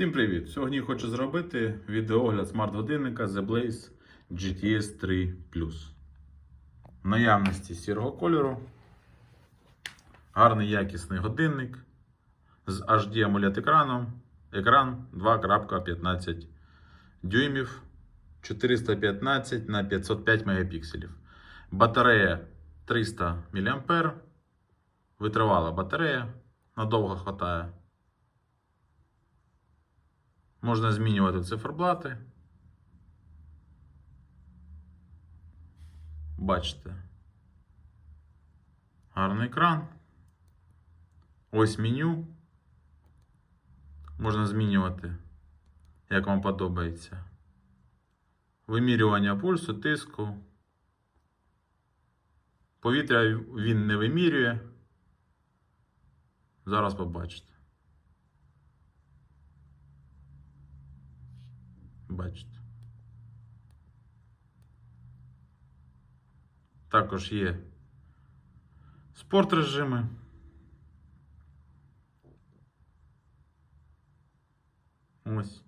Всім привіт! Сьогодні хочу зробити відеогляд смарт-годинника The Blaze GTS 3 Plus. Наявності сірого кольору. Гарний якісний годинник з HD AMOLED екраном. Екран 2.15 дюймів 415 на 505 мегапікселів. Батарея 300 мА. Витривала батарея. Надовго хватає. Можна змінювати циферблати. Бачите. Гарний екран. Ось меню. Можна змінювати, як вам подобається. Вимірювання пульсу, тиску. Повітря він не вимірює. Зараз побачите. Бачите. Також є спорт режими. Ось.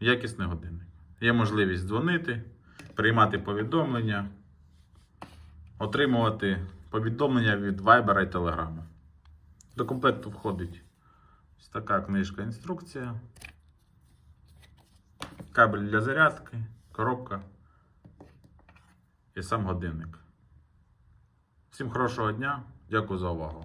Якісний годинник. Є можливість дзвонити, приймати повідомлення, отримувати повідомлення від Viber і Telegram. До комплекту входить ось така книжка інструкція, кабель для зарядки, коробка і сам годинник. Всім хорошого дня, дякую за увагу.